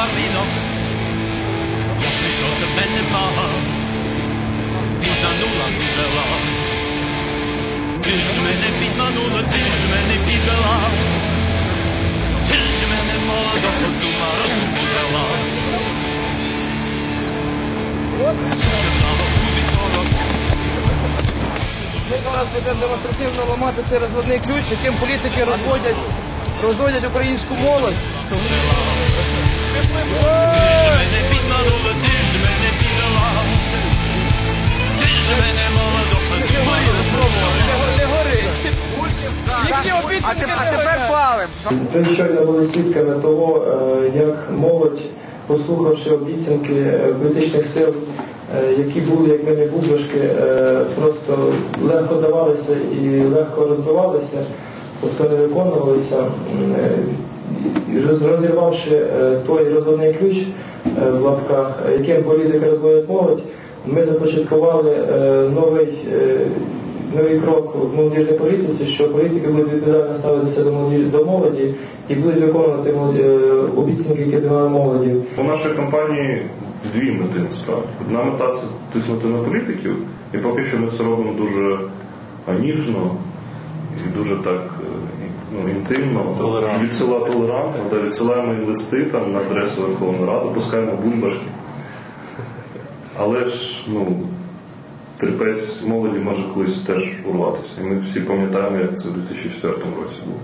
Боріно, я прийшов тебе немало, підманула, підвела, ти ж мене підманула, ти ж мене підвела, ти ж мене молодого дума розуму дала. Ми зараз будемо демонстративно ламати цей розводний ключ, яким політики розводять. Розводять українську молодь. Які обіцянки А тепер палим. Ви щойно були свідками того, е, як молодь, послухавши обіцянки е, політичних сил, е, які були, як мені бублишки, просто легко давалися і легко розбивалися, тобто не виконувалися, розірвавши той розводний ключ в лапках, яким політики розводять молодь, ми започаткували новий. Е, новий крок в молодіжній політиці, що політики будуть відповідально ставитися до молоді, до молоді і будуть виконувати молоді, е, обіцянки, які давали молоді. У нашої кампанії дві мети насправді. Одна мета це тиснути на політиків, і поки що ми це робимо дуже а, ніжно і дуже так е, ну, інтимно, від села толерантно, де відсилаємо інвести там, на адресу Верховної Ради, пускаємо бульбашки. Але ж ну, терпець молоді може колись теж урватися. І ми всі пам'ятаємо, як це в 2004 році було.